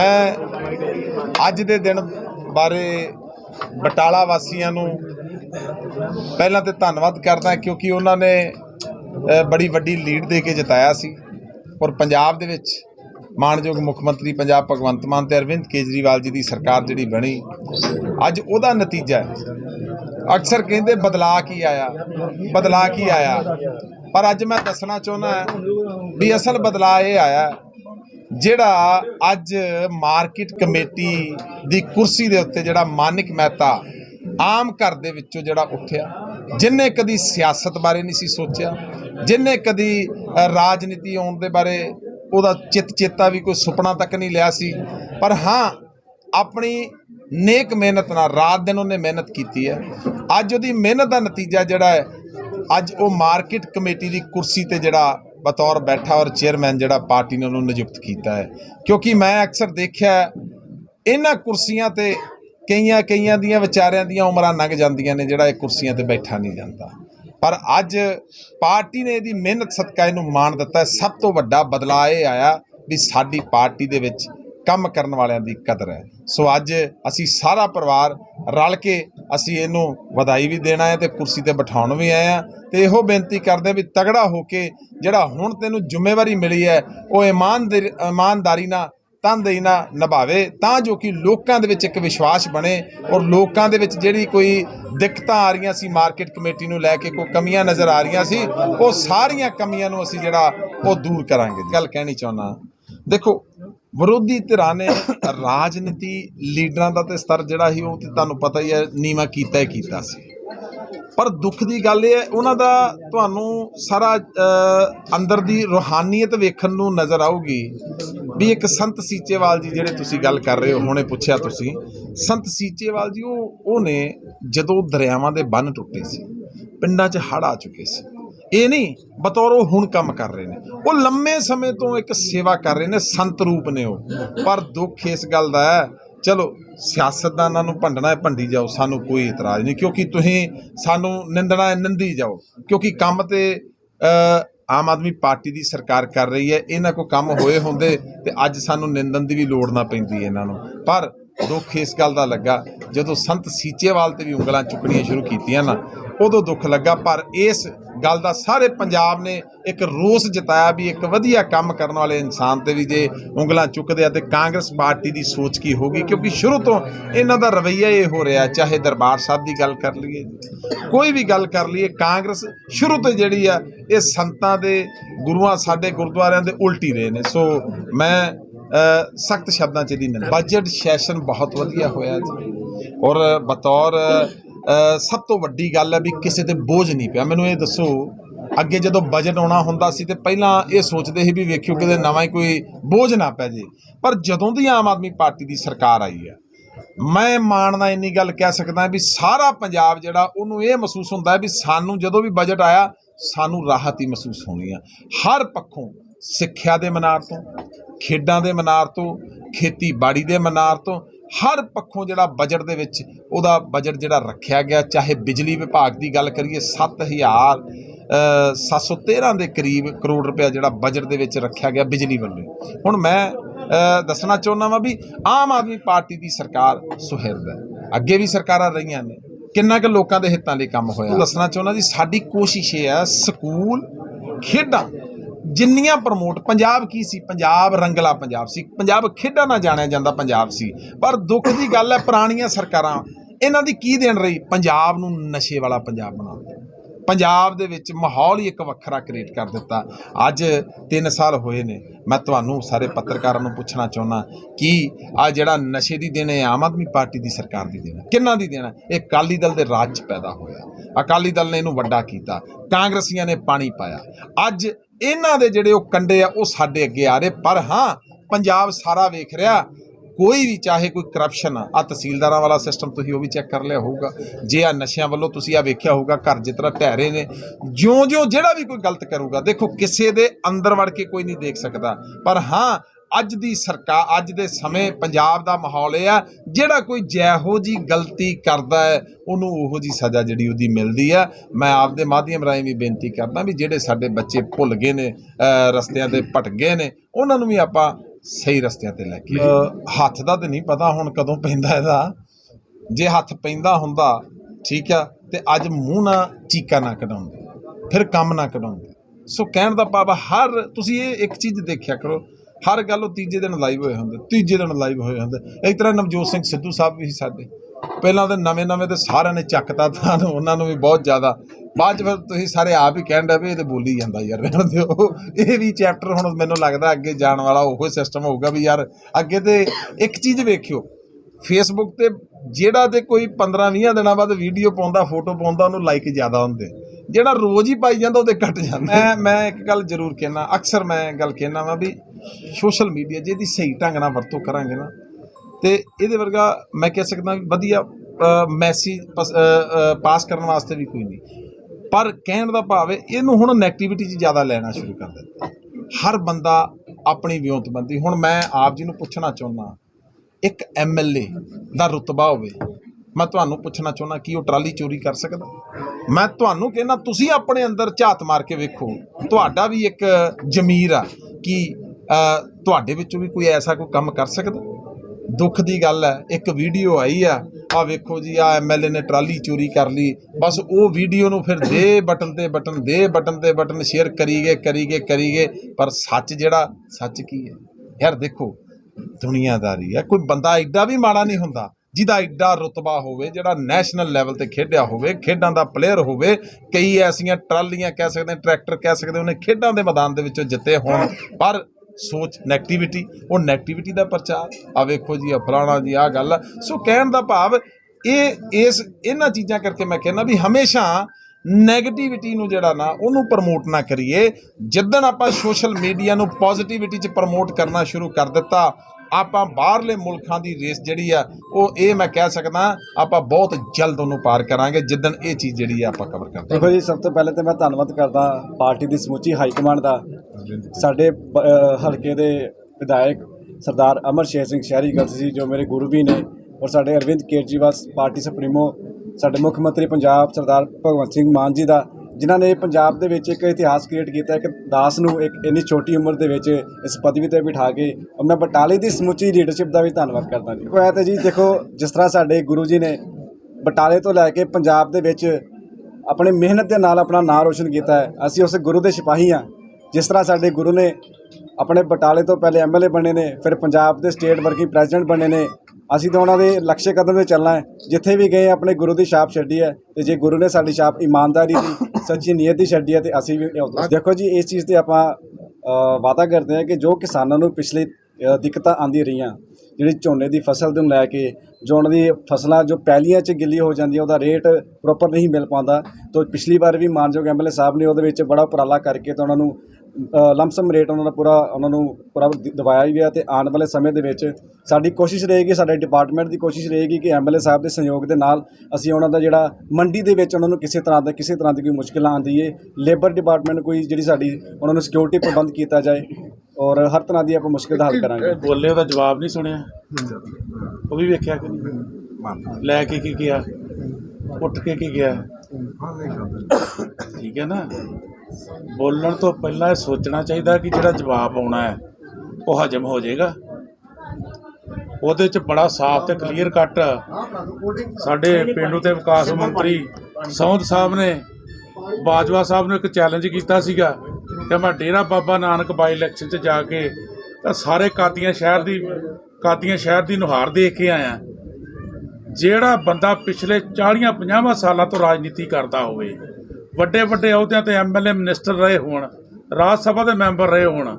ਮੈਂ ਅੱਜ ਦੇ ਦਿਨ ਬਾਰੇ ਬਟਾਲਾ ਵਾਸੀਆਂ ਨੂੰ ਪਹਿਲਾਂ ਤੇ ਧੰਨਵਾਦ ਕਰਦਾ ਕਿਉਂਕਿ ਉਹਨਾਂ ਨੇ ਬੜੀ ਵੱਡੀ ਲੀਡ ਦੇ ਕੇ ਜਿਤਾਇਆ ਸੀ। ਔਰ ਪੰਜਾਬ ਦੇ ਵਿੱਚ ਮਾਨਯੋਗ ਮੁੱਖ ਮੰਤਰੀ ਪੰਜਾਬ ਭਗਵੰਤ ਮਾਨ ਤੇ ਅਰਵਿੰਦ ਕੇਜਰੀਵਾਲ ਜੀ ਦੀ ਸਰਕਾਰ ਜਿਹੜੀ ਬਣੀ, ਅੱਜ ਉਹਦਾ ਨਤੀਜਾ ਹੈ। ਅਕਸਰ ਕਹਿੰਦੇ ਬਦਲਾਅ ਕੀ ਆਇਆ, ਬਦਲਾਅ ਕੀ ਆਇਆ। ਪਰ ਅੱਜ ਮੈਂ ਦੱਸਣਾ ਚਾਹੁੰਦਾ ਵੀ ਅਸਲ ਬਦਲਾਅ ਇਹ ਆਇਆ ਜਿਹੜਾ ਅੱਜ ਮਾਰਕੀਟ ਕਮੇਟੀ ਦੀ ਕੁਰਸੀ ਦੇ ਉੱਤੇ ਜਿਹੜਾ ਮਾਨਿਕ ਮਹਿਤਾ ਆਮ ਘਰ ਦੇ ਵਿੱਚੋਂ ਜਿਹੜਾ ਉੱਠਿਆ, ਜਿਨੇ ਕਦੀ ਸਿਆਸਤ ਬਾਰੇ ਨਹੀਂ ਸੀ ਸੋਚਿਆ, ਜਿਨੇ ਕਦੀ ਰਾਜਨੀਤੀ ਆਉਣ ਦੇ ਬਾਰੇ ਉਹਦਾ ਚਿੱਤ ਚੇਤਾ ਵੀ ਕੋਈ ਸੁਪਨਾ ਤੱਕ ਨਹੀਂ ਲਿਆ ਸੀ, ਪਰ ਹਾਂ, ਆਪਣੀ ਨੇਕ ਮਿਹਨਤ ਨਾਲ ਰਾਤ ਦਿਨ ਉਹਨੇ ਮਿਹਨਤ ਕੀਤੀ ਹੈ। ਅੱਜ ਉਹਦੀ ਮਿਹਨਤ ਦਾ ਨਤੀਜਾ ਜਿਹੜਾ ਹੈ, ਅੱਜ ਉਹ ਮਾਰਕੀਟ ਕਮੇਟੀ ਦੀ ਕੁਰਸੀ ਤੇ ਜਿਹੜਾ ਬਤੌਰ ਬੈਠਾ ਔਰ ਚੇਅਰਮੈਨ ਜਿਹੜਾ ਪਾਰਟੀ ਨੇ ਉਹਨੂੰ ਨਿਯੁਕਤ ਕੀਤਾ ਹੈ। ਕਿਉਂਕਿ ਮੈਂ ਅਕਸਰ ਦੇਖਿਆ ਇਹਨਾਂ ਕੁਰਸੀਆਂ ਤੇ ਕਈਆਂ ਕਈਆਂ ਦੀਆਂ ਵਿਚਾਰਿਆਂ ਦੀਆਂ ਉਮਰਾਂ ਲੰਘ ਜਾਂਦੀਆਂ ਨੇ ਜਿਹੜਾ ਇਹ ਕੁਰਸੀਆਂ ਤੇ ਬੈਠਾ ਨਹੀਂ ਜਾਂਦਾ। ਪਰ ਅੱਜ ਪਾਰਟੀ ਨੇ ਇਹਦੀ ਮਿਹਨਤ ਸਦਕਾ ਇਹਨੂੰ ਮਾਣ ਦਿੱਤਾ ਸਭ ਤੋਂ ਵੱਡਾ ਬਦਲਾਅ ਇਹ ਆਇਆ ਵੀ ਸਾਡੀ ਪਾਰਟੀ ਦੇ ਵਿੱਚ ਕੰਮ ਕਰਨ ਵਾਲਿਆਂ ਦੀ ਕਦਰ ਹੈ। ਸੋ ਅੱਜ ਅਸੀਂ ਸਾਰਾ ਪਰਿਵਾਰ ਰਲ ਕੇ ਅਸੀਂ ਇਹਨੂੰ ਵਧਾਈ ਵੀ ਦੇਣਾ ਹੈ ਤੇ ਕੁਰਸੀ ਤੇ ਬਿਠਾਉਣ ਵੀ ਆਏ ਆ ਤੇ ਇਹੋ ਬੇਨਤੀ ਕਰਦੇ ਵੀ ਤਗੜਾ ਹੋ ਕੇ ਜਿਹੜਾ ਹੁਣ ਤੈਨੂੰ ਜ਼ਿੰਮੇਵਾਰੀ ਮਿਲੀ ਹੈ, ਉਹ ਇਮਾਨਦਾਰੀ ਇਮਾਨਦਾਰੀ ਨਾਲ ਤਨਦੇਹੀ ਨਾਲ ਨਿਭਾਵੇ, ਤਾਂ ਜੋ ਕਿ ਲੋਕਾਂ ਦੇ ਵਿੱਚ ਇੱਕ ਵਿਸ਼ਵਾਸ ਬਣੇ ਔਰ ਲੋਕਾਂ ਦੇ ਵਿੱਚ ਜਿਹੜੀ ਕੋਈ ਦਿੱਕਤਾਂ ਆ ਰਹੀਆਂ ਸੀ ਮਾਰਕੀਟ ਕਮੇਟੀ ਨੂੰ ਲੈ ਕੇ, ਕੋਈ ਕਮੀਆਂ ਨਜ਼ਰ ਆ ਰਹੀਆਂ ਸੀ, ਉਹ ਸਾਰੀਆਂ ਕਮੀਆਂ ਨੂੰ ਅਸੀਂ ਜਿਹੜਾ ਉਹ ਦੂਰ ਕਰਾਂਗੇ ਗੱਲ ਕਹਿਣੀ ਚਾਹੁੰਦਾ ਦੇਖੋ ਵਿਰੋਧੀ ਧਿਰਾਂ ਨੇ ਰਾਜਨੀਤੀ ਲੀਡਰਾਂ ਦਾ ਤੇ ਸਤਰ ਜਿਹੜਾ ਸੀ ਉਹ ਤੇ ਤੁਹਾਨੂੰ ਪਤਾ ਹੀ ਹੈ, ਨੀਵਾ ਕੀਤਾ ਹੀ ਕੀਤਾ ਸੀ। ਪਰ ਦੁੱਖ ਦੀ ਗੱਲ ਇਹ ਹੈ, ਉਹਨਾਂ ਦਾ ਤੁਹਾਨੂੰ ਸਾਰਾ ਅੰਦਰ ਦੀ ਰੋਹਾਨੀਅਤ ਵੇਖਣ ਨੂੰ ਨਜ਼ਰ ਆਊਗੀ ਵੀ ਇੱਕ ਸੰਤ ਸੀਚੇਵਾਲ ਜੀ ਜਿਹੜੇ ਤੁਸੀਂ ਗੱਲ ਕਰ ਰਹੇ ਹੋ, ਹੁਣੇ ਪੁੱਛਿਆ ਤੁਸੀਂ, ਸੰਤ ਸੀਚੇਵਾਲ ਜੀ ਉਹ ਉਹ ਨੇ ਜਦੋਂ ਦਰਿਆਵਾਂ ਦੇ ਬੰਨ ਟੁੱਟੇ ਸੀ, ਪਿੰਡਾਂ 'ਚ ਹੜ੍ਹ ਆ ਚੁੱਕੇ ਸੀ ਇਹ ਨਹੀਂ, ਬਤੌਰ ਉਹ ਹੁਣ ਕੰਮ ਕਰ ਰਹੇ ਨੇ। ਉਹ ਲੰਮੇ ਸਮੇਂ ਤੋਂ ਇੱਕ ਸੇਵਾ ਕਰ ਰਹੇ ਨੇ, ਸੰਤ ਰੂਪ ਨੇ ਉਹ। ਪਰ ਦੁੱਖ ਇਸ ਗੱਲ ਦਾ ਹੈ, ਚਲੋ, ਸਿਆਸਤਦਾਨਾਂ ਨੂੰ ਭੰਡਣਾ ਹੈ, ਭੰਡੀ ਜਾਓ, ਸਾਨੂੰ ਕੋਈ ਇਤਰਾਜ਼ ਨਹੀਂ। ਕਿਉਂਕਿ ਤੁਸੀਂ ਸਾਨੂੰ ਨਿੰਦਣਾ ਹੈ, ਨਿੰਦੀ ਜਾਓ। ਕਿਉਂਕਿ ਕੰਮ ਤੇ ਆਮ ਆਦਮੀ ਪਾਰਟੀ ਦੀ ਸਰਕਾਰ ਕਰ ਰਹੀ ਹੈ, ਇਹਨਾਂ ਕੋ ਕੰਮ ਹੋਏ ਹੁੰਦੇ ਤੇ ਅੱਜ ਸਾਨੂੰ ਨਿੰਦਣ ਦੀ ਵੀ ਲੋੜ ਨਾ ਪੈਂਦੀ ਇਹਨਾਂ ਨੂੰ। ਪਰ ਦੁੱਖ ਇਸ ਗੱਲ ਦਾ ਲੱਗਾ, ਜਦੋਂ ਸੰਤ ਸੀਚੇਵਾਲ ਤੇ ਵੀ ਉਂਗਲਾਂ ਚੁੱਕਣੀਆਂ ਸ਼ੁਰੂ ਕੀਤੀਆਂ ਨਾ, ਉਦੋਂ ਦੁੱਖ ਲੱਗਾ, ਪਰ ਇਸ ਗੱਲ ਦਾ ਸਾਰੇ ਪੰਜਾਬ ਨੇ ਇੱਕ ਰੋਸ ਜਤਾਇਆ ਵੀ ਇੱਕ ਵਧੀਆ ਕੰਮ ਕਰਨ ਵਾਲੇ ਇਨਸਾਨ ਤੇ ਵੀ ਜੇ ਉਂਗਲਾਂ ਚੁੱਕਦੇ ਆ ਤੇ ਕਾਂਗਰਸ ਪਾਰਟੀ ਦੀ ਸੋਚ ਕੀ ਹੋਗੀ ਕਿਉਂਕਿ ਸ਼ੁਰੂ ਤੋਂ ਇਹਨਾਂ ਦਾ ਰਵੱਈਆ ਇਹ ਹੋ ਰਿਹਾ, ਚਾਹੇ ਦਰਬਾਰ ਸਾਹਿਬ ਦੀ ਗੱਲ ਕਰ ਲਈਏ, ਕੋਈ ਵੀ ਗੱਲ ਕਰ ਲਈਏ, ਕਾਂਗਰਸ ਸ਼ੁਰੂ ਤੋਂ ਜਿਹੜੀ ਆ, ਇਹ ਸੰਤਾਂ ਦੇ ਗੁਰੂਆਂ ਸਾਡੇ ਗੁਰਦੁਆਰਿਆਂ ਦੇ ਉਲਟੀ ਰਹੇ ਨੇ। ਸੋ ਮੈਂ ਸਖਤ ਸ਼ਬਦਾਂ ਚ ਇਹਦੀ ਨਿੰਦਾ ਬਜਟ ਸੈਸ਼ਨ ਬਹੁਤ ਵਧੀਆ ਹੋਇਆ ਜੀ। ਔਰ ਬਤੌਰ ਸਭ ਤੋਂ ਵੱਡੀ ਗੱਲ ਹੈ ਵੀ ਕਿਸੇ ਤੇ ਬੋਝ ਨਹੀਂ ਪਿਆ। ਮੈਨੂੰ ਇਹ ਦੱਸੋ, ਅੱਗੇ ਜਦੋਂ ਬਜਟ ਆਉਣਾ ਹੁੰਦਾ ਸੀ ਤੇ ਪਹਿਲਾਂ ਇਹ ਸੋਚਦੇ ਸੀ ਵੀ ਵੇਖਿਓ ਕਿਤੇ ਨਵਾਂ ਹੀ ਕੋਈ ਬੋਝ ਨਾ ਪੈ ਜੇ। ਪਰ ਜਦੋਂ ਦੀ ਆਮ ਆਦਮੀ ਪਾਰਟੀ ਦੀ ਸਰਕਾਰ ਆਈ ਹੈ, ਮੈਂ ਮਾਣ ਨਾਲ ਇੰਨੀ ਗੱਲ ਕਹਿ ਸਕਦਾ ਵੀ ਸਾਰਾ ਪੰਜਾਬ ਜਿਹੜਾ ਉਹਨੂੰ ਇਹ ਮਹਿਸੂਸ ਹੁੰਦਾ ਵੀ ਸਾਨੂੰ ਜਦੋਂ ਵੀ ਬਜਟ ਆਇਆ, ਸਾਨੂੰ ਰਾਹਤ ਹੀ ਮਹਿਸੂਸ ਹੋਣੀ ਆ। ਹਰ ਪੱਖੋਂ ਸਿੱਖਿਆ ਦੇ ਮਨਾਰ ਤੋਂ, ਖੇਡਾਂ ਦੇ ਮਨਾਰ ਤੋਂ, ਖੇਤੀਬਾੜੀ ਦੇ ਮਨਾਰ ਤੋਂ ਹਰ ਪੱਖੋਂ ਜਿਹੜਾ ਬਜਟ ਦੇ ਵਿੱਚ ਉਹਦਾ ਬਜਟ ਜਿਹੜਾ ਰੱਖਿਆ ਗਿਆ ਚਾਹੇ ਬਿਜਲੀ ਵਿਭਾਗ ਦੀ ਗੱਲ ਕਰੀਏ 7000 ਅ, 713 ਦੇ ਕਰੀਬ ਕਰੋੜ ਰੁਪਏ ਜਿਹੜਾ ਬਜਟ ਦੇ ਵਿੱਚ ਰੱਖਿਆ ਗਿਆ ਬਿਜਲੀ ਵੱਲੋਂ ਹੁਣ ਮੈਂ ਦੱਸਣਾ ਚਾਹੁੰਦਾ ਵਾਂ ਵੀ ਆਮ ਆਦਮੀ ਪਾਰਟੀ ਦੀ ਸਰਕਾਰ ਸੁਹਿਰਦ ਹੈ। ਅੱਗੇ ਵੀ ਸਰਕਾਰਾਂ ਰਹੀਆਂ ਨੇ। ਕਿੰਨਾ ਕੁ ਲੋਕਾਂ ਦੇ ਹਿੱਤਾਂ ਲਈ ਕੰਮ ਹੋਇਆ? ਦੱਸਣਾ ਚਾਹੁੰਦਾ ਜੀ ਸਾਡੀ ਕੋਸ਼ਿਸ਼ ਇਹ ਹੈ ਸਕੂਲ ਖੇਡਾਂ ਜਿੰਨੀਆਂ ਪ੍ਰਮੋਟ, ਪੰਜਾਬ ਕੀ ਸੀ? ਪੰਜਾਬ ਰੰਗਲਾ ਪੰਜਾਬ ਸੀ। ਪੰਜਾਬ ਖੇਡਾਂ ਨਾਲ ਜਾਣਿਆ ਜਾਂਦਾ ਪੰਜਾਬ ਸੀ। ਪਰ ਦੁੱਖ ਦੀ ਗੱਲ ਹੈ, ਪੁਰਾਣੀਆਂ ਸਰਕਾਰਾਂ, ਇਹਨਾਂ ਦੀ ਕੀ ਦੇਣ ਰਹੀ? ਪੰਜਾਬ ਨੂੰ ਨਸ਼ੇ ਵਾਲਾ ਪੰਜਾਬ ਬਣਾ ਦਿੱਤਾ। ਪੰਜਾਬ ਦੇ ਵਿੱਚ ਮਾਹੌਲ ਹੀ ਇੱਕ ਵੱਖਰਾ ਕ੍ਰੀਏਟ ਕਰ ਦਿੱਤਾ। ਅੱਜ 3 ਸਾਲ ਹੋਏ ਨੇ। ਮੈਂ ਤੁਹਾਨੂੰ ਸਾਰੇ ਪੱਤਰਕਾਰਾਂ ਨੂੰ ਪੁੱਛਣਾ ਚਾਹੁੰਦਾ ਕਿ ਆ ਜਿਹੜਾ ਨਸ਼ੇ ਦੀ ਦੇਣ ਹੈ ਆਮ ਆਦਮੀ ਪਾਰਟੀ ਦੀ ਸਰਕਾਰ ਦੀ ਦੇਣ ਹੈ। ਕਿੰਨਾ ਦੀ ਦੇਣ ਇਹ ਅਕਾਲੀ ਦਲ ਦੇ ਰਾਜ 'ਚ ਪੈਦਾ ਹੋਇਆ। ਅਕਾਲੀ ਦਲ ਨੇ ਇਹਨੂੰ ਵੱਡਾ ਕੀਤਾ। ਕਾਂਗਰਸੀਆਂ ਨੇ ਪਾਣੀ ਪਾਇਆ। ਅੱਜ ਇਹਨਾਂ ਦੇ ਜਿਹੜੇ ਉਹ ਕੰਡੇ ਆ, ਉਹ ਸਾਡੇ ਅੱਗੇ ਆ ਰਹੇ। ਪਰ ਹਾਂ, ਪੰਜਾਬ ਸਾਰਾ ਵੇਖ ਰਿਹਾ, ਕੋਈ ਵੀ ਚਾਹੇ ਕੋਈ ਕਰਪਸ਼ਨ ਆ, ਆਹ ਤਹਿਸੀਲਦਾਰਾਂ ਵਾਲਾ ਸਿਸਟਮ ਤੁਸੀਂ ਉਹ ਵੀ ਚੈੱਕ ਕਰ ਲਿਆ ਹੋਊਗਾ। ਜੇ ਆ ਨਸ਼ਿਆਂ ਵੱਲੋਂ ਤੁਸੀਂ ਆ ਵੇਖਿਆ ਹੋਊਗਾ, ਘਰ ਜਿਸ ਤਰ੍ਹਾਂ ਢਹਿ ਰਹੇ ਨੇ, ਜਿਉਂ-ਜਿਉਂ ਜਿਹੜਾ ਵੀ ਕੋਈ ਗਲਤ ਕਰੂਗਾ, ਦੇਖੋ ਕਿਸੇ ਦੇ ਅੰਦਰ ਵੜ ਕੇ ਕੋਈ ਨਹੀਂ ਦੇਖ ਸਕਦਾ। ਪਰ ਹਾਂ ਅੱਜ ਦੀ ਸਰਕਾਰ ਅੱਜ ਦੇ ਸਮੇਂ ਪੰਜਾਬ ਦਾ ਮਾਹੌਲ ਇਹ ਆ ਜਿਹੜਾ ਕੋਈ ਜਿਹੋ ਜੀ ਗਲਤੀ ਕਰਦਾ ਹੈ ਉਹਨੂੰ ਉਹੋ ਜੀ ਸਜ਼ਾ ਜਿਹੜੀ ਉਹਦੀ ਮਿਲਦੀ ਆ ਮੈਂ ਆਪਦੇ ਮਾਧਿਅਮ ਰਾਹੀਂ ਵੀ ਬੇਨਤੀ ਕਰਦਾ ਵੀ ਜਿਹੜੇ ਸਾਡੇ ਬੱਚੇ ਭੁੱਲ ਗਏ ਨੇ ਰਸਤਿਆਂ ਤੇ ਭਟਕ ਗਏ ਨੇ ਉਹਨਾਂ ਨੂੰ ਵੀ ਆਪਾਂ ਸਹੀ ਰਸਤਿਆਂ ਤੇ ਲੈ ਕੇ ਹੱਥ ਦਾ ਤੇ ਨਹੀਂ ਪਤਾ ਹੁਣ ਕਦੋਂ ਪੈਂਦਾ ਇਹਦਾ। ਜੇ ਹੱਥ ਪੈਂਦਾ ਹੁੰਦਾ ਠੀਕ ਆ ਤੇ ਅੱਜ ਮੂੰਹ ਨਾ ਚੀਕਾ ਨਾ ਕਢਾਉਂਦੇ ਫਿਰ ਕੰਮ ਨਾ ਕਢਾਉਂਦੇ। ਸੋ ਕਹਿਣ ਦਾ ਆ, ਹਰ ਤੁਸੀਂ ਇਹ ਇੱਕ ਚੀਜ਼ ਦੇਖਿਆ ਕਰੋ ਹਰ ਗੱਲ ਉਹ ਤੀਜੇ ਦਿਨ ਲਾਈਵ ਹੋਏ ਹੁੰਦੇ, ਤੀਜੇ ਦਿਨ ਲਾਈਵ ਹੋਏ ਹੁੰਦੇ। ਇਸ ਤਰ੍ਹਾਂ ਨਵਜੋਤ ਸਿੰਘ ਸਿੱਧੂ ਸਾਹਿਬ ਵੀ ਸੀ ਸਾਡੇ। ਪਹਿਲਾਂ ਤਾਂ ਨਵੇਂ ਨਵੇਂ ਤੇ ਸਾਰਿਆਂ ਨੇ ਚੱਕਤਾ ਤਾਂ ਉਹਨਾਂ ਨੂੰ ਵੀ ਬਹੁਤ ਜ਼ਿਆਦਾ। ਬਾਅਦ ਚ ਫਿਰ ਤੁਸੀਂ ਸਾਰੇ ਆਪ ਹੀ ਕਹਿਣ ਦਾ ਵੀ ਇਹ ਤੇ ਬੋਲੀ ਜਾਂਦਾ ਯਾਰ, ਰਹਿਣ ਦਿਓ। ਇਹ ਵੀ ਚੈਪਟਰ ਹੁਣ ਮੈਨੂੰ ਲੱਗਦਾ ਅੱਗੇ ਜਾਣ ਵਾਲਾ ਉਹੋ ਸਿਸਟਮ ਹੋਊਗਾ ਵੀ ਯਾਰ ਅੱਗੇ ਤੇ ਇੱਕ ਚੀਜ਼ ਵੇਖਿਓ ਫੇਸਬੁੱਕ ਤੇ ਜਿਹੜਾ ਤੇ ਕੋਈ 15-20 ਦਿਨਾਂ ਬਾਅਦ ਵੀਡੀਓ ਪਾਉਂਦਾ ਫੋਟੋ ਪਾਉਂਦਾ, ਉਹਨੂੰ ਲਾਈਕ ਜ਼ਿਆਦਾ ਹੁੰਦੇ। ਜਿਹੜਾ ਰੋਜ਼ ਹੀ ਪਾਈ ਜਾਂਦਾ, ਉਹਦੇ ਘਟ ਜਾਂਦਾ। ਮੈਂ ਮੈਂ ਇੱਕ ਗੱਲ ਜ਼ਰੂਰ ਕਹਿਣਾ, ਅਕਸਰ ਮੈਂ ਗੱਲ ਕਹਿਣਾ ਵਾ ਵੀ ਸੋਸ਼ਲ ਮੀਡੀਆ ਜੇ ਇਹਦੀ ਸਹੀ ਢੰਗ ਨਾਲ ਵਰਤੋਂ ਕਰਾਂਗੇ ਨਾ, ਤੇ ਇਹਦੇ ਵਰਗਾ ਮੈਂ ਕਹਿ ਸਕਦਾ ਵੀ ਵਧੀਆ ਮੈਸੇਜ ਪਾਸ ਕਰਨ ਵਾਸਤੇ ਵੀ ਕੋਈ ਨਹੀਂ। ਪਰ ਕਹਿਣ ਦਾ ਭਾਵ ਹੈ, ਇਹਨੂੰ ਹੁਣ ਨੈਗੇਟਿਵਿਟੀ 'ਚ ਜ਼ਿਆਦਾ ਲੈਣਾ ਸ਼ੁਰੂ ਕਰ ਦਿੱਤਾ। ਹਰ ਬੰਦਾ ਆਪਣੀ ਵਿਉਂਤਬੰਦੀ ਹੁਣ ਮੈਂ ਆਪ ਜੀ ਨੂੰ ਪੁੱਛਣਾ ਚਾਹੁੰਦਾ ਇੱਕ ਐਮਐਲਏ ਦਾ ਰੁਤਬਾ ਹੋਵੇ, ਮੈਂ ਤੁਹਾਨੂੰ ਪੁੱਛਣਾ ਚਾਹੁੰਦਾ ਕਿ ਉਹ ਟਰਾਲੀ ਚੋਰੀ ਕਰ ਸਕਦਾ? ਮੈਂ ਤੁਹਾਨੂੰ ਕਹਿੰਦਾ, ਤੁਸੀਂ ਆਪਣੇ ਅੰਦਰ ਝਾਤ ਮਾਰ ਕੇ ਵੇਖੋ, ਤੁਹਾਡਾ ਵੀ ਇੱਕ ਜ਼ਮੀਰ ਆ ਕਿ ਤੁਹਾਡੇ ਵਿੱਚੋਂ ਵੀ ਕੋਈ ਐਸਾ ਕੋਈ ਕੰਮ ਕਰ ਸਕਦਾ? ਦੁੱਖ ਦੀ ਗੱਲ ਹੈ, ਇੱਕ ਵੀਡੀਓ ਆਈ ਆ ਆ ਵੇਖੋ ਜੀ ਆ ਐਮਐਲਏ ਨੇ ਟਰਾਲੀ ਚੋਰੀ ਕਰ ਲਈ, ਬਸ ਉਹ ਵੀਡੀਓ ਨੂੰ ਫਿਰ ਦੇ ਬਟਨ ਤੇ ਬਟਨ, ਦੇ ਬਟਨ ਤੇ ਬਟਨ, ਸ਼ੇਅਰ ਕਰੀ ਗਏ ਕਰੀ ਗਏ ਕਰੀ ਗਏ ਪਰ ਸੱਚ ਜਿਹੜਾ, ਸੱਚ ਕੀ ਹੈ? ਯਾਰ ਦੇਖੋ ਦੁਨੀਆਦਾਰੀ ਹੈ। ਕੋਈ ਬੰਦਾ ਐਡਾ ਵੀ ਮਾੜਾ ਨਹੀਂ ਹੁੰਦਾ ਜਿਹਦਾ ਐਡਾ ਰੁਤਬਾ ਹੋਵੇ, ਜਿਹੜਾ ਨੈਸ਼ਨਲ ਲੈਵਲ ਤੇ ਖੇਡਿਆ ਹੋਵੇ, ਖੇਡਾਂ ਦਾ ਪਲੇਅਰ ਹੋਵੇ, ਕਈ ਐਸੀਆਂ ਟਰਾਲੀਆਂ ਕਹਿ ਸਕਦੇ ਟਰੈਕਟਰ ਕਹਿ ਸਕਦੇ, ਉਹਨੇ ਖੇਡਾਂ ਦੇ ਮੈਦਾਨ ਦੇ ਵਿੱਚੋਂ ਜਿੱਤੇ ਹੋਣ। ਪਰ ਸੋਚ ਨੈਗੇਟਿਵਿਟੀ ਉਹ ਨੈਗੇਟਿਵਿਟੀ ਦਾ ਪ੍ਰਚਾਰ। ਆ ਵੇਖੋ ਜੀ ਆ ਫਲਾਣਾ ਜੀ ਆ ਗੱਲ। ਆ। ਸੋ ਕਹਿਣ ਦਾ ਭਾਵ, ਇਹ, ਇਸ, ਇਹਨਾਂ ਚੀਜ਼ਾਂ ਕਰਕੇ ਮੈਂ ਕਹਿੰਦਾ ਵੀ ਹਮੇਸ਼ਾ ਨੈਗੇਟਿਵਿਟੀ ਨੂੰ ਜਿਹੜਾ ਨਾ ਉਹਨੂੰ ਪ੍ਰਮੋਟ ਨਾ ਕਰੀਏ। ਜਿੱਦਣ ਆਪਾਂ ਸੋਸ਼ਲ ਮੀਡੀਆ ਨੂੰ ਪੋਜ਼ਿਟਿਵਿਟੀ 'ਚ ਪ੍ਰਮੋਟ ਕਰਨਾ ਸ਼ੁਰੂ ਕਰ ਦਿੱਤਾ ਆਪਾਂ ਬਾਹਰਲੇ ਮੁਲਕਾਂ ਦੀ ਰੇਸ ਜਿਹੜੀ ਆ ਉਹ ਇਹ ਮੈਂ ਕਹਿ ਸਕਦਾ ਆਪਾਂ ਬਹੁਤ ਜਲਦ ਉਹਨੂੰ ਪਾਰ ਕਰਾਂਗੇ ਜਿੱਦਣ ਇਹ ਚੀਜ਼ ਜਿਹੜੀ ਆ ਆਪਾਂ ਕਵਰ ਕਰਦੇ ਦੇਖੋ ਜੀ ਸਭ ਤੋਂ ਪਹਿਲੇ ਤਾਂ ਮੈਂ ਧੰਨਵਾਦ ਕਰਦਾ ਪਾਰਟੀ ਦੀ ਸਮੁੱਚੀ ਹਾਈ ਕਮਾਂਡ ਦਾ। ਸਾਡੇ ਹਲਕੇ ਦੇ ਵਿਧਾਇਕ ਸਰਦਾਰ ਅਮਰ ਸ਼ੇਰ ਸਿੰਘ ਸ਼ਹਿਰੀ ਗੱਲ ਸੀ ਜੋ ਮੇਰੇ ਗੁਰੂ ਵੀ ਨੇ ਔਰ ਸਾਡੇ ਅਰਵਿੰਦ ਕੇਜਰੀਵਾਲ ਪਾਰਟੀ ਸੁਪਰੀਮੋ ਸਾਡੇ ਮੁੱਖ ਮੰਤਰੀ ਪੰਜਾਬ ਸਰਦਾਰ ਭਗਵੰਤ ਸਿੰਘ ਮਾਨ ਜੀ ਦਾ, ਜਿਨ੍ਹਾਂ ਨੇ ਪੰਜਾਬ ਦੇ ਵਿੱਚ ਇੱਕ ਇਤਿਹਾਸ ਕ੍ਰੀਏਟ ਕੀਤਾ, ਇੱਕ ਦਾਸ ਨੂੰ ਇੱਕ ਇੰਨੀ ਛੋਟੀ ਉਮਰ ਦੇ ਵਿੱਚ ਇਸ ਪਦਵੀ ਤੇ ਬਿਠਾ ਕੇ ਔਰ ਮੈਂ ਬਟਾਲੇ ਦੀ ਸਮੁੱਚੀ ਲੀਡਰਸ਼ਿਪ ਦਾ ਵੀ ਧੰਨਵਾਦ ਕਰਦਾ ਜੀ। ਕੋਈ ਤਾਂ ਜੀ, ਦੇਖੋ, ਜਿਸ ਤਰ੍ਹਾਂ ਸਾਡੇ ਗੁਰੂ ਜੀ ਨੇ ਬਟਾਲੇ ਤੋਂ ਲੈ ਕੇ ਪੰਜਾਬ ਦੇ ਵਿੱਚ ਆਪਣੇ ਮਿਹਨਤ ਦੇ ਨਾਲ ਆਪਣਾ ਨਾਂ ਰੋਸ਼ਨ ਕੀਤਾ ਹੈ। ਅਸੀਂ ਉਸ ਗੁਰੂ ਦੇ ਸਿਪਾਹੀ ਹਾਂ। ਜਿਸ ਤਰ੍ਹਾਂ ਸਾਡੇ ਗੁਰੂ ਨੇ ਆਪਣੇ ਬਟਾਲੇ ਤੋਂ ਪਹਿਲੇ ਐਮਐਲਏ ਬਣੇ ਨੇ, ਫਿਰ ਪੰਜਾਬ ਦੇ ਸਟੇਟ ਵਰਕਿੰਗ ਪ੍ਰੈਜ਼ੀਡੈਂਟ ਬਣੇ ਨੇ ਅਸੀਂ ਤਾਂ ਉਹਨਾਂ ਦੇ ਲਕਸ਼ੇ ਕਦਮ ਤੇ ਚੱਲਣਾ ਹੈ। ਜਿੱਥੇ ਵੀ ਗਏ ਆਪਣੇ ਗੁਰੂ ਦੀ ਛਾਪ ਛੱਡੀ ਹੈ ਤੇ ਜੇ ਗੁਰੂ ਨੇ ਸਾਡੀ ਛਾਪ ਇਮਾਨਦਾਰੀ ਦੀ ਸੱਚੀ ਨੀਅਤ ਦੀ ਛੱਡੀ ਹੈ ਤੇ ਅਸੀਂ ਵੀ ਦੇਖੋ ਜੀ ਇਸ ਚੀਜ਼ ਤੇ ਆਪਾਂ ਵਾਅਦਾ ਕਰਦੇ ਹਾਂ ਕਿ ਜੋ ਕਿਸਾਨਾਂ ਨੂੰ ਪਿਛਲੇ ਦਿੱਕਤਾਂ ਆਂਦੀ ਰਹੀਆਂ ਜਿਹੜੀ ਝੋਨੇ ਦੀ ਫਸਲ ਨੂੰ ਲੈ ਕੇ, ਜੋ ਉਹਨਾਂ ਦੀ ਫਸਲਾਂ ਜੋ ਪਹਿਲੀਆਂ 'ਚ ਗਿੱਲੀ ਹੋ ਜਾਂਦੀ ਹੈ ਉਹਦਾ ਰੇਟ ਪ੍ਰੋਪਰ ਨਹੀਂ ਮਿਲ ਪਾਉਂਦਾ। ਤੋਂ ਪਿਛਲੀ ਵਾਰ ਵੀ ਮਾਨਯੋਗ ਐਮਐਲਏ ਸਾਹਿਬ ਨੇ ਉਹਦੇ ਵਿੱਚ ਬੜਾ ਉਪਰਾਲਾ ਕਰਕੇ ਤਾਂ ਉਹਨਾਂ ਨੂੰ ਲੰਮਸਮ ਰੇਟ ਉਹਨਾਂ ਦਾ ਪੂਰਾ, ਉਹਨਾਂ ਨੂੰ ਪੂਰਾ ਦਵਾਇਆ ਵੀ ਹੈ ਤੇ ਆਉਣ ਵਾਲੇ ਸਮੇਂ ਦੇ ਵਿੱਚ ਸਾਡੀ ਕੋਸ਼ਿਸ਼ ਰਹੇਗੀ, ਸਾਡੇ ਡਿਪਾਰਟਮੈਂਟ ਦੀ ਕੋਸ਼ਿਸ਼ ਰਹੇਗੀ ਕਿ ਐਮਐਲਏ ਸਾਹਿਬ ਦੇ ਸਹਿਯੋਗ ਦੇ ਨਾਲ ਅਸੀਂ ਉਹਨਾਂ ਦਾ ਜਿਹੜਾ ਮੰਡੀ ਦੇ ਵਿੱਚ ਉਹਨਾਂ ਨੂੰ ਕਿਸੇ ਤਰ੍ਹਾਂ ਦਾ, ਕਿਸੇ ਤਰ੍ਹਾਂ ਦੀ ਕੋਈ ਮੁਸ਼ਕਿਲ ਨਾ ਆਉਂਦੀ ਏ ਲੇਬਰ ਡਿਪਾਰਟਮੈਂਟ ਕੋਈ ਜਿਹੜੀ ਸਾਡੀ ਉਹਨਾਂ ਨੂੰ ਸਿਕਿਉਰਿਟੀ ਪ੍ਰਬੰਧ ਕੀਤਾ ਜਾਏ ਔਰ ਹਰ ਤਰ੍ਹਾਂ ਦੀ ਆਪਾਂ ਮੁਸ਼ਕਿਲ ਦਾ ਹੱਲ ਕਰਾਂਗੇ। ਬੋਲੇ ਉਹਦਾ ਜਵਾਬ ਨਹੀਂ ਸੁਣਿਆ। ਉਹ ਵੀ ਵੇਖਿਆ ਕਿ ਨਹੀਂ? ਲੈ ਕੇ ਕੀ ਗਿਆ? ਉੱਠ ਕੇ ਕੀ ਗਿਆ? ਠੀਕ ਹੈ ਨਾ? ਬੋਲਣ ਤੋਂ ਪਹਿਲਾਂ ਇਹ ਸੋਚਣਾ ਚਾਹੀਦਾ ਕਿ ਜਿਹੜਾ ਜਵਾਬ ਆਉਣਾ ਹੈ ਉਹ ਹਜਮ ਹੋ ਜਾਏਗਾ। ਉਹਦੇ ਚ ਬੜਾ ਸਾਫ਼ ਤੇ ਕਲੀਅਰ ਕੱਟ ਸਾਡੇ ਪਿੰਡੂ ਤੇ ਵਿਕਾਸ ਮੰਤਰੀ ਸੌਂਦ ਸਾਹਿਬ ਨੇ ਬਾਜਵਾ ਸਾਹਿਬ ਨੂੰ ਇੱਕ ਚੈਲੰਜ ਕੀਤਾ ਸੀਗਾ। ਕਿ ਮੈਂ ਡੇਰਾ ਬਾਬਾ ਨਾਨਕ ਬਾਈ ਇਲੈਕਸ਼ਨ 'ਚ ਜਾ ਕੇ ਤਾਂ ਸਾਰੇ ਕਾਦੀਆਂ ਸ਼ਹਿਰ ਦੀ ਕਾਦੀਆਂ ਸ਼ਹਿਰ ਦੀ ਨੁਹਾਰ ਦੇਖ ਕੇ ਆਇਆ। ਜਿਹੜਾ ਬੰਦਾ ਪਿਛਲੇ 40 50 ਸਾਲਾਂ ਤੋਂ ਰਾਜਨੀਤੀ ਕਰਦਾ ਹੋਵੇ ਵੱਡੇ ਵੱਡੇ ਅਹੁਦਿਆਂ ਤੇ ਐਮਐਲਏ ਮਿਨਿਸਟਰ ਰਹੇ ਹੋਣ, ਰਾਜ ਸਭਾ ਦੇ ਮੈਂਬਰ ਰਹੇ ਹੋਣ,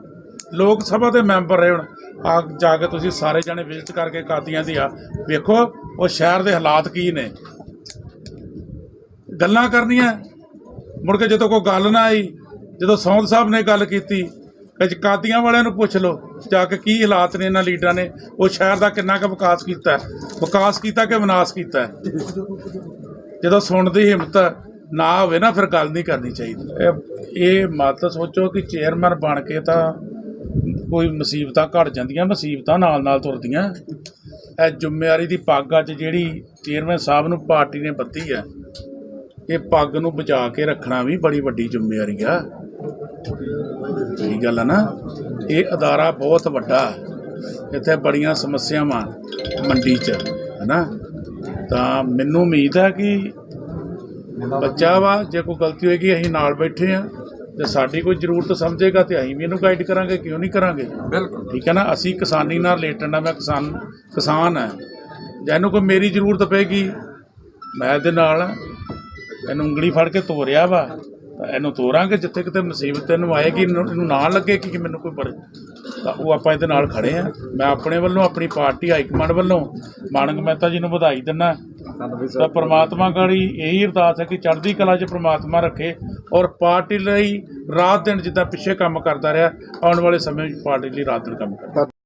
ਲੋਕ ਸਭਾ ਦੇ ਮੈਂਬਰ ਰਹੇ ਹੋਣ, ਆ ਜਾ ਕੇ ਤੁਸੀਂ ਸਾਰੇ ਜਣੇ ਵਿਜ਼ਿਟ ਕਰਕੇ ਕਾਦੀਆਂ ਦੀ ਆ, ਵੇਖੋ ਉਹ ਸ਼ਹਿਰ ਦੇ ਹਾਲਾਤ ਕੀ ਨੇ। ਗੱਲਾਂ ਕਰਨੀਆਂ। ਮੁੜ ਕੇ ਜਦੋਂ ਕੋਈ ਗੱਲ ਨਾ ਆਈ ਜਦੋਂ ਸੌਂਦ ਸਾਹਿਬ ਨੇ ਗੱਲ ਕੀਤੀ ਕਿ ਕਾਦੀਆਂ ਵਾਲਿਆਂ ਨੂੰ ਪੁੱਛ ਲਓ, ਜਾ ਕੇ ਕੀ ਹਾਲਾਤ ਨੇ ਇਹਨਾਂ ਲੀਡਰਾਂ ਨੇ, ਉਹ ਸ਼ਹਿਰ ਦਾ ਕਿੰਨਾ ਕੁ ਵਿਕਾਸ ਕੀਤਾ ਵਿਕਾਸ ਕੀਤਾ ਕਿ ਵਿਨਾਸ਼ ਕੀਤਾ ਜਦੋਂ ਸੁਣਨ ਦੀ ਹਿੰਮਤ ਨਾ ਹੋਵੇ ਨਾ, ਫਿਰ ਗੱਲ ਨਹੀਂ ਕਰਨੀ ਚਾਹੀਦੀ। ਇਹ- ਇਹ ਮਤ ਸੋਚੋ ਕਿ ਚੇਅਰਮੈਨ ਬਣ ਕੇ ਤਾਂ ਕੋਈ ਮੁਸੀਬਤਾਂ ਘਟ ਜਾਂਦੀਆਂ, ਮੁਸੀਬਤਾਂ ਨਾਲ ਨਾਲ ਤੁਰਦੀਆਂ। ਇਹ ਜ਼ਿੰਮੇਵਾਰੀ ਦੀ ਪੱਗ ਅੱਜ ਜਿਹੜੀ ਚੇਅਰਮੈਨ ਸਾਹਿਬ ਨੂੰ ਪਾਰਟੀ ਨੇ ਬੱਤੀ ਹੈ, ਇਹ ਪੱਗ ਨੂੰ ਬਚਾ ਕੇ ਰੱਖਣਾ ਵੀ ਬੜੀ ਵੱਡੀ ਜ਼ਿੰਮੇਵਾਰੀ ਆ। ਠੀਕ ਗੱਲ ਆ ਨਾ। ਇਹ ਅਦਾਰਾ ਬਹੁਤ ਵੱਡਾ ਹੈ। ਇੱਥੇ ਬੜੀਆਂ ਸਮੱਸਿਆਵਾਂ ਮੰਡੀ 'ਚ ਹੈਨਾ। ਤਾਂ ਮੈਨੂੰ ਉਮੀਦ ਹੈ ਕਿ ਬੱਚਾ ਵਾ ਜੇ ਕੋਈ ਗਲਤੀ ਹੋਏਗੀ ਅਸੀਂ ਨਾਲ ਬੈਠੇ ਆ ਤੇ ਸਾਡੀ ਕੋਈ ਜ਼ਰੂਰਤ ਸਮਝੇਗਾ ਤੇ ਅਸੀਂ ਵੀ ਇਹਨੂੰ ਗਾਈਡ ਕਰਾਂਗੇ ਕਿਉਂ ਨਹੀਂ ਕਰਾਂਗੇ? ਬਿਲਕੁਲ। ਠੀਕ ਹੈ ਨਾ? ਅਸੀਂ ਕਿਸਾਨੀ ਨਾਲ ਰਿਲੇਟਡ ਆ ਮੈਂ ਕਿਸਾਨ ਕਿਸਾਨ ਆ ਜੇ ਇਹਨੂੰ ਕੋਈ ਮੇਰੀ ਜ਼ਰੂਰਤ ਪਏਗੀ ਮੈਂ ਇਹਦੇ ਨਾਲ। ਇਹਨੂੰ ਉਂਗਲੀ ਫੜ ਕੇ ਤੋਰਿਆ ਵਾ। ਇਹਨੂੰ ਤੋਰਾਂਗੇ ਜਿੱਥੇ ਕਿਤੇ ਮੁਸੀਬਤ ਇਹਨੂੰ ਆਏਗੀ ਇਹਨੂੰ ਨਾ ਲੱਗੇ ਕਿ ਮੈਨੂੰ ਕੋਈ ਬੜੇ ਤਾਂ ਉਹ ਆਪਾਂ ਇਹਦੇ ਨਾਲ ਖੜੇ ਆ। ਮੈਂ ਆਪਣੇ ਵੱਲੋਂ ਆਪਣੀ ਪਾਰਟੀ ਹਾਈ ਕਮਾਂਡ ਵੱਲੋਂ ਮਾਨਕ ਮਹਿਤਾ ਜੀ ਨੂੰ ਵਧਾਈ ਦਿੰਦਾ। ਤਾਂ ਪ੍ਰਮਾਤਮਾ ਗਾੜੀ ਇਹੀ ਅਰਦਾਸ ਹੈ ਕਿ ਚੜ੍ਹਦੀ ਕਲਾ 'ਚ ਪ੍ਰਮਾਤਮਾ ਰੱਖੇ ਔਰ ਪਾਰਟੀ ਲਈ ਰਾਤ ਦਿਨ ਜਿੱਦਾਂ ਪਿੱਛੇ ਕੰਮ ਕਰਦਾ ਰਿਹਾ ਆਉਣ ਵਾਲੇ ਸਮੇਂ ਵਿੱਚ ਪਾਰਟੀ ਲਈ ਰਾਤ ਦਿਨ ਕੰਮ ਕਰੇ